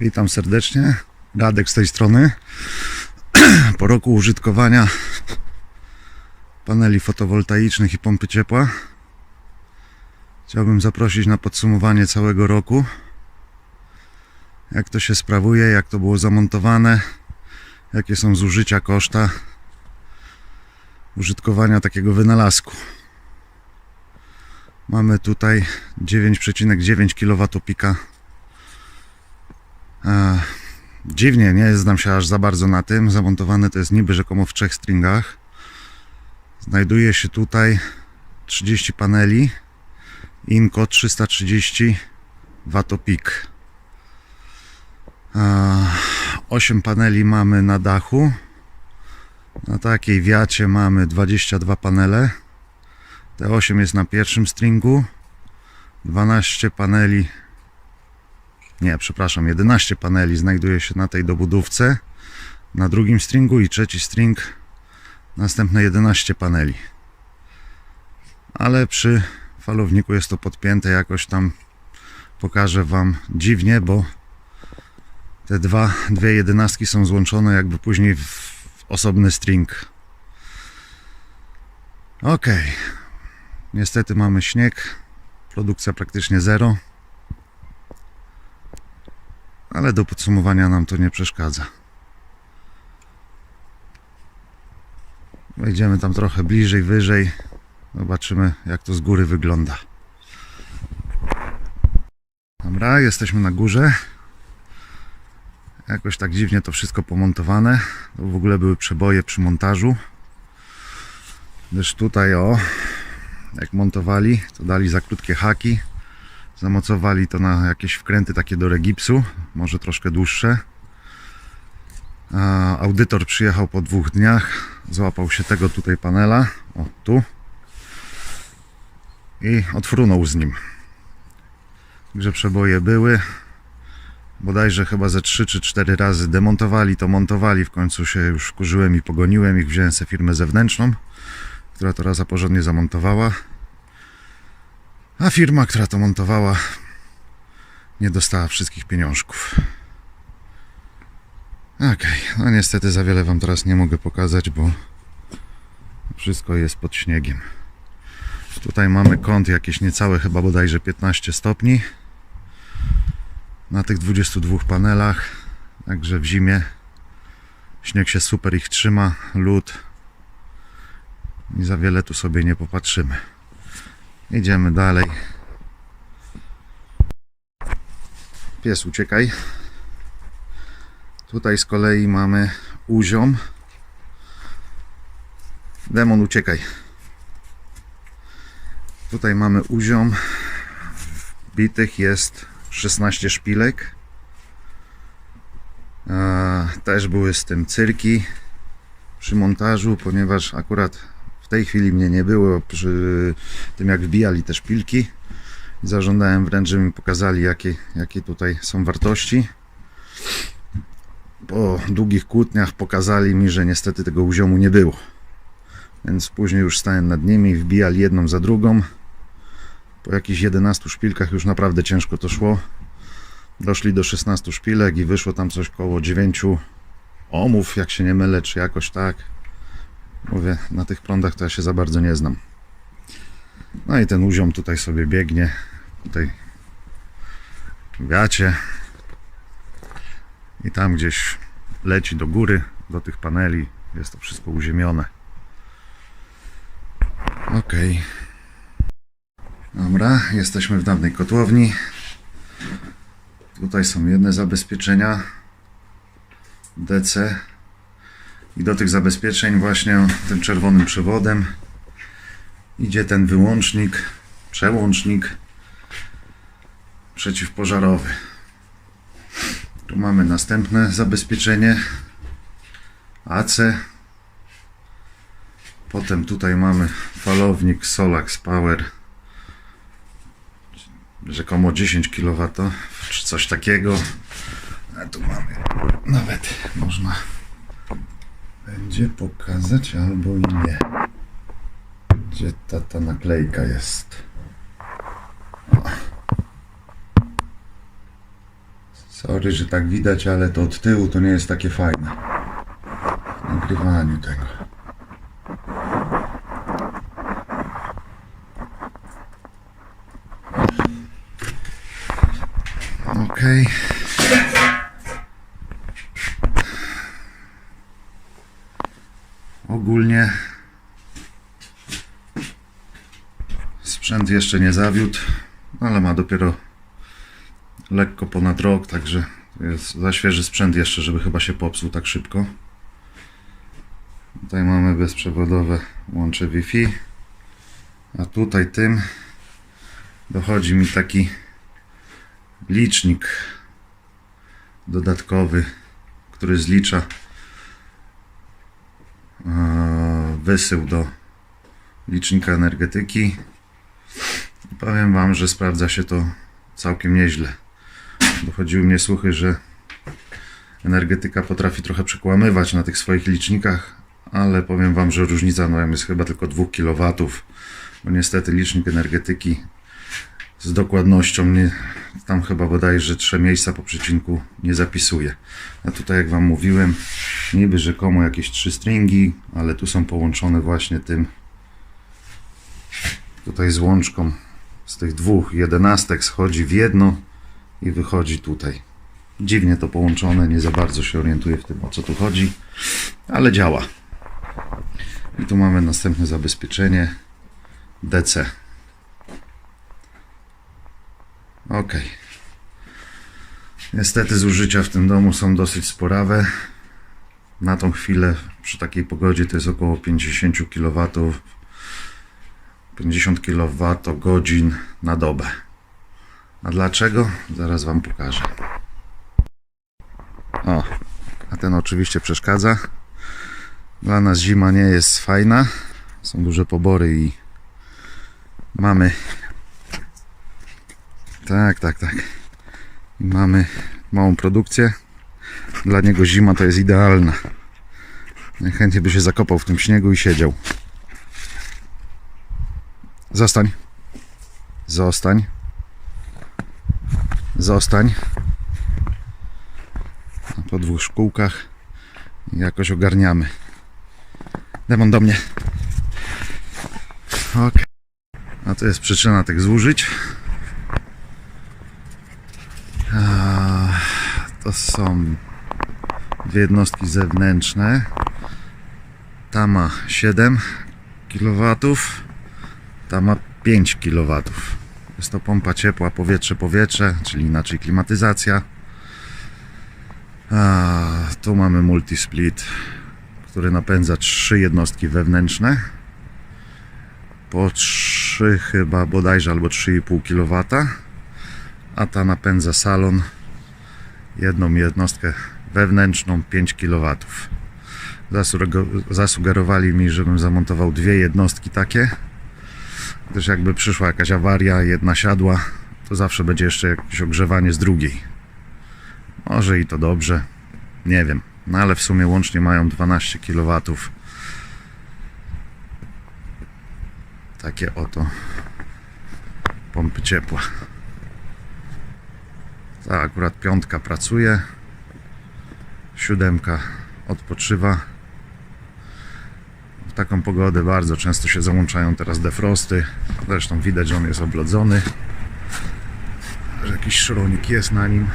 Witam serdecznie. Radek z tej strony. Po roku użytkowania paneli fotowoltaicznych i pompy ciepła chciałbym zaprosić na podsumowanie całego roku. Jak to się sprawuje, jak to było zamontowane, jakie są zużycia koszta użytkowania takiego wynalazku. Mamy tutaj 9,9 kW pika E, dziwnie, nie znam się aż za bardzo na tym. Zamontowane to jest niby rzekomo w trzech stringach. Znajduje się tutaj 30 paneli. Inco 330 watopik. E, 8 paneli mamy na dachu. Na takiej wiacie mamy 22 panele. Te 8 jest na pierwszym stringu. 12 paneli nie, przepraszam, 11 paneli znajduje się na tej dobudówce, na drugim stringu i trzeci string, następne 11 paneli. Ale przy falowniku jest to podpięte jakoś tam, pokażę Wam dziwnie, bo te dwa, dwie jedenastki są złączone jakby później w, osobny string. Ok, niestety mamy śnieg, produkcja praktycznie zero ale do podsumowania nam to nie przeszkadza. Wejdziemy tam trochę bliżej, wyżej. Zobaczymy, jak to z góry wygląda. Dobra, jesteśmy na górze. Jakoś tak dziwnie to wszystko pomontowane. To w ogóle były przeboje przy montażu. Gdyż tutaj, o, jak montowali, to dali za krótkie haki. Zamocowali to na jakieś wkręty takie do regipsu, może troszkę dłuższe. Audytor przyjechał po dwóch dniach, złapał się tego tutaj panela, o tu, i odfrunął z nim. Także przeboje były, bodajże chyba ze 3 czy 4 razy demontowali to, montowali, w końcu się już wkurzyłem i pogoniłem ich, wziąłem sobie firmę zewnętrzną, która to raza porządnie zamontowała. A firma, która to montowała, nie dostała wszystkich pieniążków. Okej, no niestety za wiele Wam teraz nie mogę pokazać, bo wszystko jest pod śniegiem. Tutaj mamy kąt jakieś niecałe, chyba bodajże 15 stopni na tych 22 panelach. Także w zimie śnieg się super ich trzyma, lód i za wiele tu sobie nie popatrzymy. Idziemy dalej. Pies uciekaj. Tutaj z kolei mamy uziom. Demon uciekaj. Tutaj mamy uziom. Bitych jest 16 szpilek. Też były z tym cyrki przy montażu, ponieważ akurat w tej chwili mnie nie było przy tym jak wbijali te szpilki. Zażądałem wręcz, żeby mi pokazali jakie, jakie tutaj są wartości. Po długich kłótniach pokazali mi, że niestety tego uziomu nie było. Więc później już stałem nad nimi, wbijali jedną za drugą. Po jakichś 11 szpilkach już naprawdę ciężko to szło. Doszli do 16 szpilek i wyszło tam coś koło 9 ohmów, jak się nie mylę, czy jakoś tak. Mówię, na tych prądach to ja się za bardzo nie znam. No i ten uziom tutaj sobie biegnie. Tutaj gacie. I tam gdzieś leci do góry, do tych paneli. Jest to wszystko uziemione. Ok. Dobra, jesteśmy w dawnej kotłowni. Tutaj są jedne zabezpieczenia. DC i do tych zabezpieczeń właśnie tym czerwonym przewodem idzie ten wyłącznik, przełącznik przeciwpożarowy. Tu mamy następne zabezpieczenie AC. Potem tutaj mamy falownik Solax Power rzekomo 10 kW czy coś takiego. A tu mamy nawet można będzie pokazać albo i nie. Gdzie ta, ta naklejka jest? Sorry, że tak widać, ale to od tyłu to nie jest takie fajne. W nagrywaniu tego. Okej. Ogólnie jeszcze nie zawiódł, ale ma dopiero lekko ponad rok, także jest za świeży sprzęt jeszcze, żeby chyba się popsuł tak szybko. Tutaj mamy bezprzewodowe łącze Wi-Fi, a tutaj tym dochodzi mi taki licznik dodatkowy, który zlicza e, wysył do licznika energetyki. Powiem Wam, że sprawdza się to całkiem nieźle. Dochodziły mnie słuchy, że energetyka potrafi trochę przekłamywać na tych swoich licznikach, ale powiem Wam, że różnica no, jest chyba tylko 2 kW, bo niestety licznik energetyki z dokładnością nie, tam chyba bodajże trzy miejsca po przecinku nie zapisuje. A tutaj jak Wam mówiłem, niby rzekomo jakieś trzy stringi, ale tu są połączone właśnie tym tutaj z łączką z tych dwóch jedenastek schodzi w jedno i wychodzi tutaj. Dziwnie to połączone, nie za bardzo się orientuję w tym o co tu chodzi, ale działa. I tu mamy następne zabezpieczenie DC. Ok. Niestety zużycia w tym domu są dosyć sporawe. Na tą chwilę przy takiej pogodzie to jest około 50 kW 50 kWh na dobę. A dlaczego? Zaraz Wam pokażę. O, a ten oczywiście przeszkadza. Dla nas zima nie jest fajna. Są duże pobory i mamy. Tak, tak, tak. I mamy małą produkcję. Dla niego zima to jest idealna. Najchętniej by się zakopał w tym śniegu i siedział. Zostań. Zostań. Zostań. Po dwóch szkółkach jakoś ogarniamy. Demon do mnie. Ok. A to jest przyczyna tych zużyć. To są dwie jednostki zewnętrzne. Ta ma 7 kW. Ta ma 5 kW. Jest to pompa ciepła, powietrze-powietrze, czyli inaczej klimatyzacja. A, tu mamy multisplit, który napędza trzy jednostki wewnętrzne. Po 3 chyba bodajże albo 3,5 kW. A ta napędza salon jedną jednostkę wewnętrzną 5 kW. Zasugerowali mi, żebym zamontował dwie jednostki takie też jakby przyszła jakaś awaria, jedna siadła, to zawsze będzie jeszcze jakieś ogrzewanie z drugiej. Może i to dobrze, nie wiem. No ale w sumie łącznie mają 12 kW. Takie oto pompy ciepła. Ta akurat piątka pracuje, siódemka odpoczywa taką pogodę bardzo często się załączają teraz defrosty. Zresztą widać, że on jest oblodzony. Że jakiś szronik jest na nim.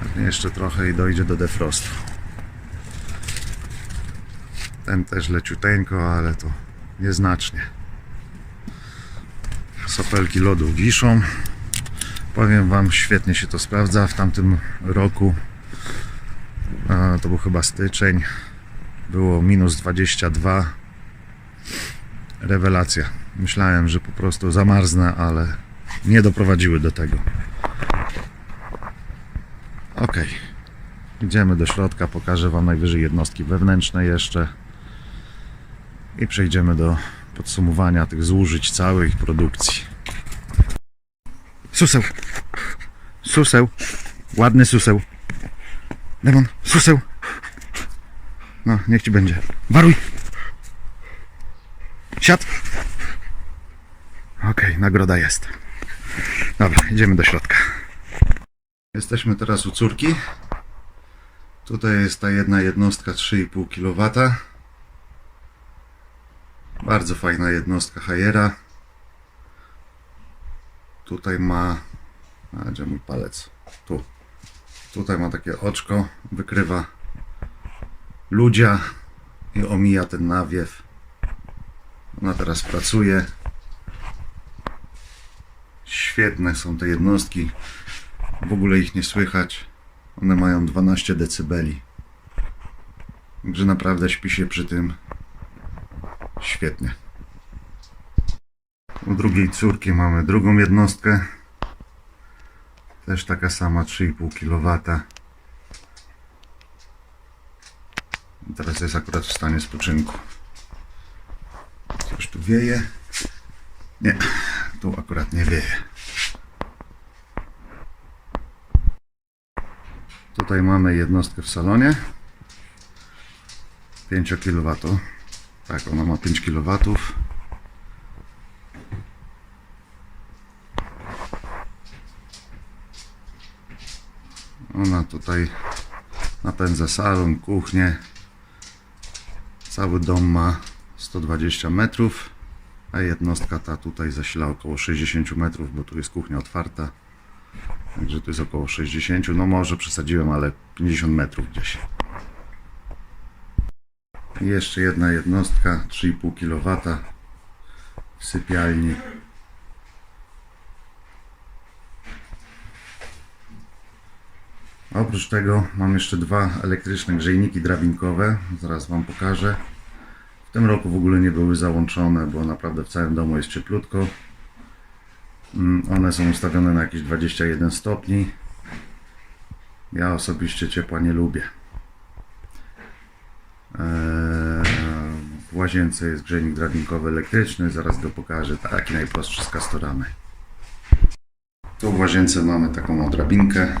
Pewnie jeszcze trochę i dojdzie do defrostu. Ten też leciuteńko, ale to nieznacznie. Sopelki lodu wiszą. Powiem Wam, świetnie się to sprawdza. W tamtym roku, to był chyba styczeń, było minus 22. Rewelacja. Myślałem, że po prostu zamarznę, ale nie doprowadziły do tego. Ok. Idziemy do środka, pokażę Wam najwyżej jednostki wewnętrzne jeszcze i przejdziemy do podsumowania tych zużyć całej produkcji. Suseł! Suseł! Ładny suseł! Demon, suseł! No, niech ci będzie. Waruj! Siad! Okej, nagroda jest. Dobra, idziemy do środka. Jesteśmy teraz u córki. Tutaj jest ta jedna jednostka 3,5 kW. Bardzo fajna jednostka Hayera. Tutaj ma. A gdzie mój palec? Tu. Tutaj ma takie oczko, wykrywa ludzia i omija ten nawiew. Ona teraz pracuje. Świetne są te jednostki. W ogóle ich nie słychać. One mają 12 decybeli. Także naprawdę śpi się przy tym świetnie. U drugiej córki mamy drugą jednostkę. Też taka sama 3,5 kW. Teraz jest akurat w stanie spoczynku. Coś tu wieje? Nie, tu akurat nie wieje. Tutaj mamy jednostkę w salonie. 5 kW. Tak, ona ma 5 kW. Ona tutaj napędza salon, kuchnię. Cały dom ma 120 metrów, a jednostka ta tutaj zasila około 60 metrów, bo tu jest kuchnia otwarta. Także to jest około 60, no może przesadziłem, ale 50 metrów gdzieś. I jeszcze jedna jednostka, 3,5 kW w sypialni. Oprócz tego mam jeszcze dwa elektryczne grzejniki drabinkowe, zaraz Wam pokażę. W tym roku w ogóle nie były załączone, bo naprawdę w całym domu jest cieplutko. Mm, One są ustawione na jakieś 21 stopni. Ja osobiście ciepła nie lubię. Eee, W łazience jest grzejnik drabinkowy elektryczny, zaraz go pokażę. Taki najprostszy z kastoramy. Tu w łazience mamy taką drabinkę.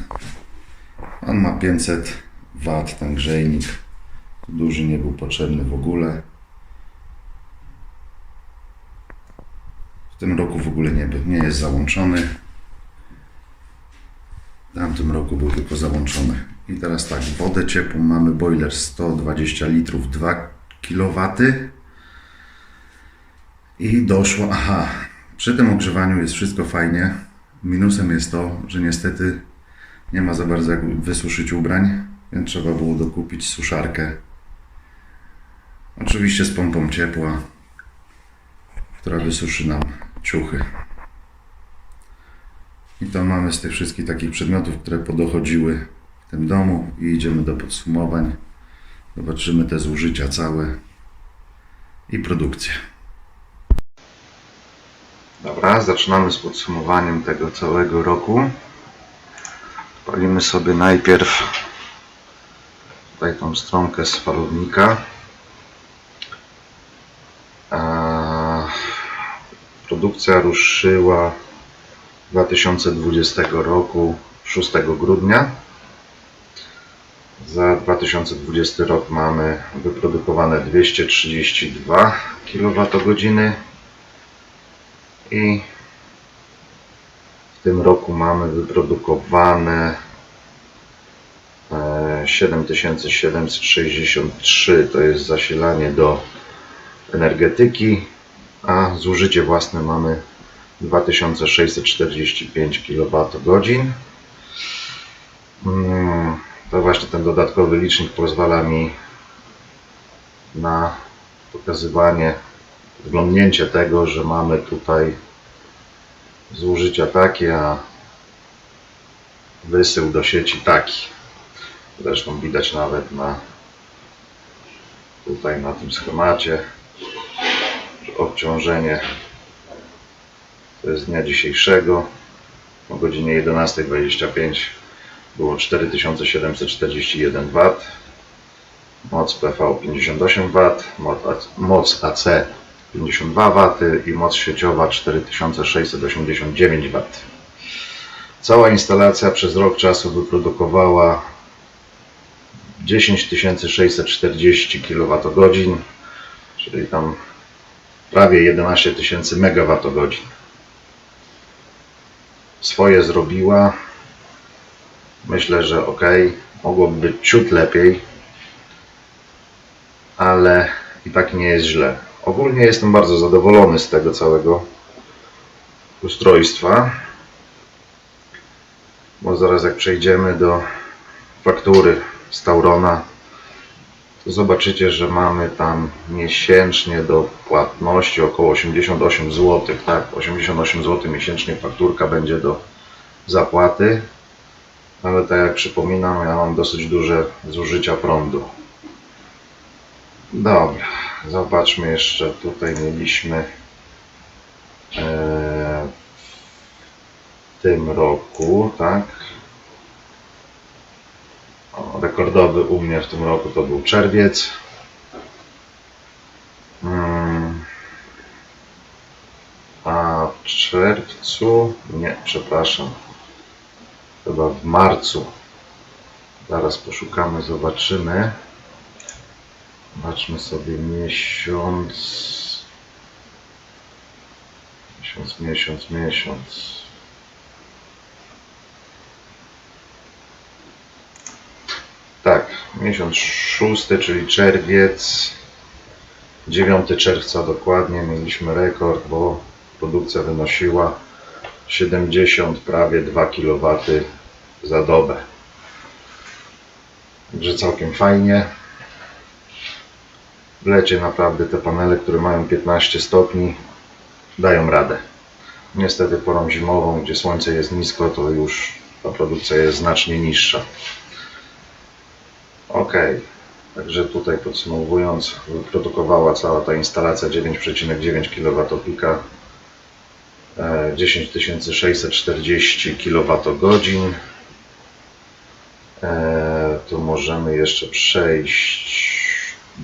On ma 500 W ten grzejnik. Duży nie był potrzebny w ogóle. W tym roku w ogóle nie, nie jest załączony. W tamtym roku był tylko załączony. I teraz tak, wodę ciepłą mamy boiler 120 litrów 2 kW. I doszło, aha, przy tym ogrzewaniu jest wszystko fajnie. Minusem jest to, że niestety nie ma za bardzo jak wysuszyć ubrań, więc trzeba było dokupić suszarkę. Oczywiście z pompą ciepła, która wysuszy nam ciuchy. I to mamy z tych wszystkich takich przedmiotów, które podochodziły w tym domu i idziemy do podsumowań. Zobaczymy te zużycia całe i produkcję. Dobra, zaczynamy z podsumowaniem tego całego roku. Palimy sobie najpierw tutaj tą stronkę z falownika. Produkcja ruszyła 2020 roku 6 grudnia. Za 2020 rok mamy wyprodukowane 232 kWh i w tym roku mamy wyprodukowane e, 7763 to jest zasilanie do energetyki, a zużycie własne mamy 2645 kWh. Mm, To właśnie ten dodatkowy licznik pozwala mi na pokazywanie, wglądnięcie tego, że mamy tutaj zużycia takie, a wysył do sieci taki. Zresztą widać nawet na tutaj na tym schemacie, że obciążenie to jest z dnia dzisiejszego. O godzinie 11.25 było 4741 W, moc PV 58 W, moc- moc AC 52 W i moc sieciowa 4689 W. Cała instalacja przez rok czasu wyprodukowała 10640 kWh, czyli tam prawie 11 tysięcy MWh. Swoje zrobiła. Myślę, że ok, mogłoby być ciut lepiej, ale i tak nie jest źle. Ogólnie jestem bardzo zadowolony z tego całego ustrojstwa. Bo zaraz jak przejdziemy do faktury z Taurona, to zobaczycie, że mamy tam miesięcznie do płatności około 88 zł. Tak, 88 zł miesięcznie fakturka będzie do zapłaty. Ale tak jak przypominam, ja mam dosyć duże zużycia prądu. Dobra, zobaczmy jeszcze. Tutaj mieliśmy e, w tym roku, tak? O, rekordowy u mnie w tym roku to był czerwiec. Mm. A w czerwcu, nie, przepraszam, chyba w marcu. Zaraz poszukamy, zobaczymy. Zobaczmy sobie miesiąc. Miesiąc, miesiąc, miesiąc. Tak, miesiąc szósty, czyli czerwiec. 9 czerwca dokładnie mieliśmy rekord, bo produkcja wynosiła 70 prawie 2 kW za dobę. Także całkiem fajnie. W lecie naprawdę te panele, które mają 15 stopni, dają radę. Niestety porą zimową, gdzie słońce jest nisko, to już ta produkcja jest znacznie niższa. Ok, także tutaj podsumowując, wyprodukowała cała ta instalacja 9,9 kWp, e, 10640 kWh. Tu możemy jeszcze przejść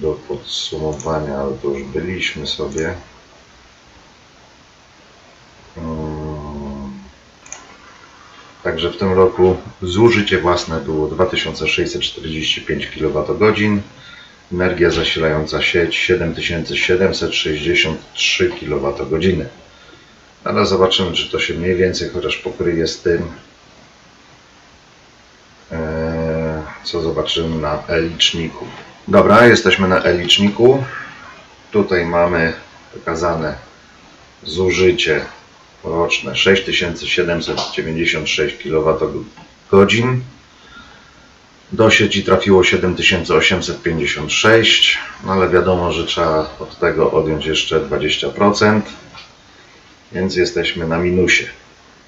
do podsumowania, ale to już byliśmy sobie. Mm. Także w tym roku zużycie własne było 2645 kWh, energia zasilająca sieć 7763 kWh. Ale zobaczymy, czy to się mniej więcej chociaż pokryje z tym, e, co zobaczymy na e-liczniku. Dobra, jesteśmy na e-liczniku. Tutaj mamy pokazane zużycie roczne 6796 kWh. Do sieci trafiło 7856, no ale wiadomo, że trzeba od tego odjąć jeszcze 20%, więc jesteśmy na minusie.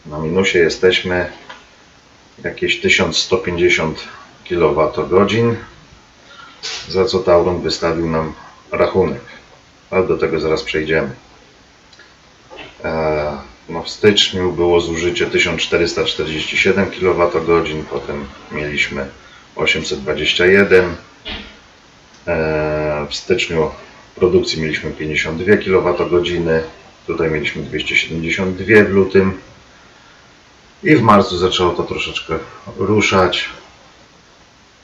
Na minusie jesteśmy jakieś 1150 kWh, za co Tauron wystawił nam rachunek, ale do tego zaraz przejdziemy. Eee, no w styczniu było zużycie 1447 kWh, potem mieliśmy 821. Eee, W styczniu produkcji mieliśmy 52 kWh, tutaj mieliśmy 272 w lutym i w marcu zaczęło to troszeczkę ruszać.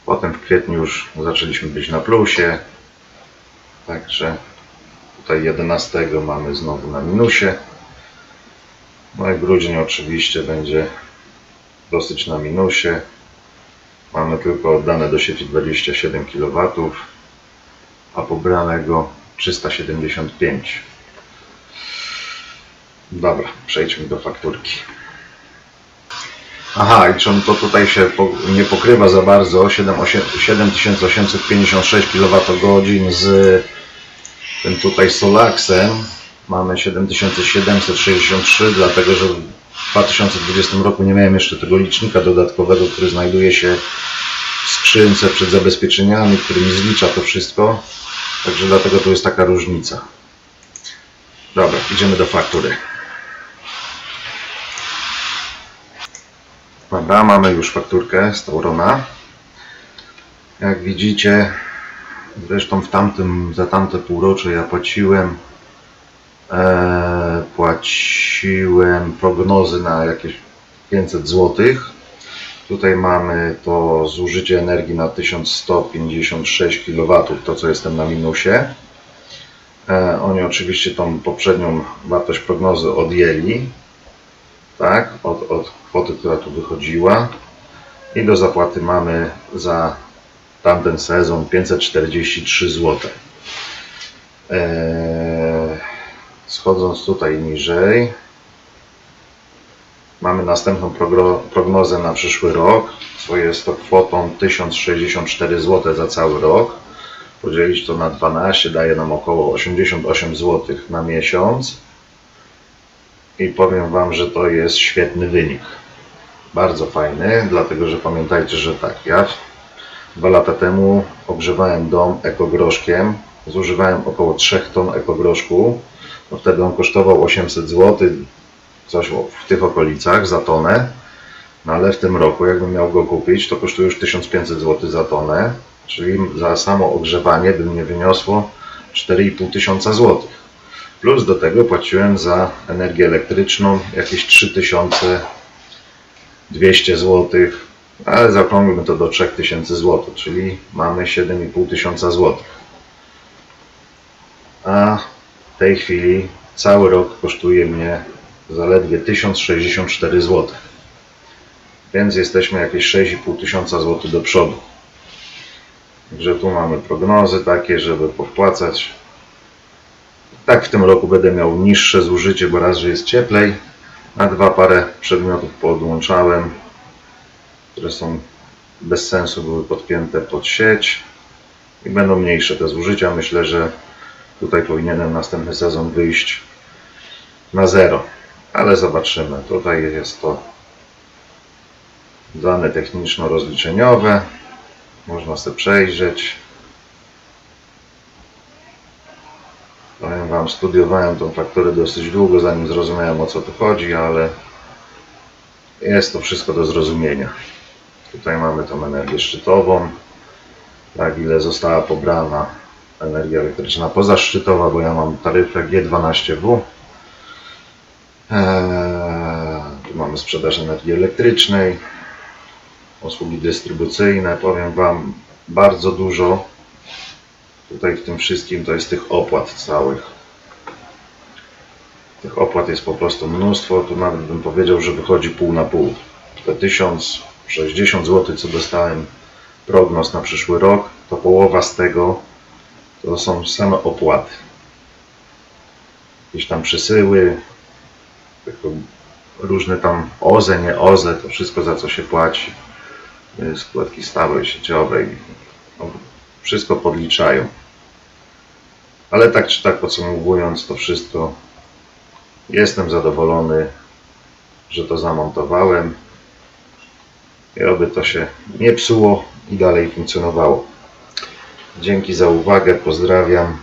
Potem w kwietniu już zaczęliśmy być na plusie, także tutaj 11 mamy znowu na minusie. No i grudzień oczywiście będzie dosyć na minusie. Mamy tylko oddane do sieci 27 kW, a pobranego 375. Dobra, przejdźmy do fakturki. Aha, i czym to tutaj się po, nie pokrywa za bardzo 7, 8, 7856 kWh z tym tutaj Solaxem mamy 7763, dlatego że w 2020 roku nie miałem jeszcze tego licznika dodatkowego, który znajduje się w skrzynce przed zabezpieczeniami, który mi zlicza to wszystko. Także dlatego tu jest taka różnica. Dobra, idziemy do faktury. Dobra, mamy już fakturkę z Taurona. Jak widzicie, zresztą w tamtym, za tamte półrocze ja płaciłem e, płaciłem prognozy na jakieś 500 zł. Tutaj mamy to zużycie energii na 1156 kW, to co jestem na minusie. E, oni oczywiście tą poprzednią wartość prognozy odjęli, tak, od, od kwoty, która tu wychodziła. I do zapłaty mamy za tamten sezon 543 zł. Eee, schodząc tutaj niżej, mamy następną prognozę na przyszły rok, co jest to kwotą 1064 zł za cały rok. Podzielić to na 12 daje nam około 88 zł na miesiąc. I powiem Wam, że to jest świetny wynik. Bardzo fajny, dlatego że pamiętajcie, że tak, ja dwa lata temu ogrzewałem dom ekogroszkiem, zużywałem około 3 ton ekogroszku, no wtedy on kosztował 800 zł, coś w tych okolicach za tonę, no ale w tym roku jakbym miał go kupić, to kosztuje już 1500 zł za tonę, czyli za samo ogrzewanie by mnie wyniosło 4,5 tysiąca złotych. Plus do tego płaciłem za energię elektryczną jakieś 3200 zł, ale zaokrąglmy to do 3000 zł, czyli mamy 7,5 tysiąca złotych. A w tej chwili cały rok kosztuje mnie zaledwie 1064 zł. Więc jesteśmy jakieś 6,5 tysiąca złotych do przodu. Także tu mamy prognozy takie, żeby powpłacać tak w tym roku będę miał niższe zużycie, bo raz, że jest cieplej, a dwa parę przedmiotów podłączałem, które są bez sensu były podpięte pod sieć i będą mniejsze te zużycia. Myślę, że tutaj powinienem następny sezon wyjść na zero, ale zobaczymy. Tutaj jest to dane techniczno-rozliczeniowe. Można sobie przejrzeć. Powiem Wam, studiowałem tą fakturę dosyć długo, zanim zrozumiałem o co tu chodzi, ale jest to wszystko do zrozumienia. Tutaj mamy tą energię szczytową, tak ile została pobrana energia elektryczna pozaszczytowa, bo ja mam taryfę G12W. Eee, tu mamy sprzedaż energii elektrycznej, usługi dystrybucyjne. Powiem Wam, bardzo dużo tutaj w tym wszystkim to jest tych opłat całych. Tych opłat jest po prostu mnóstwo. Tu nawet bym powiedział, że wychodzi pół na pół. Te 1060 zł, co dostałem prognoz na przyszły rok, to połowa z tego to są same opłaty. Jakieś tam przesyły, różne tam OZE, nie OZE, to wszystko za co się płaci. Składki stałej, sieciowej. Wszystko podliczają. Ale tak czy tak podsumowując to wszystko, jestem zadowolony, że to zamontowałem i oby to się nie psuło i dalej funkcjonowało. Dzięki za uwagę, pozdrawiam.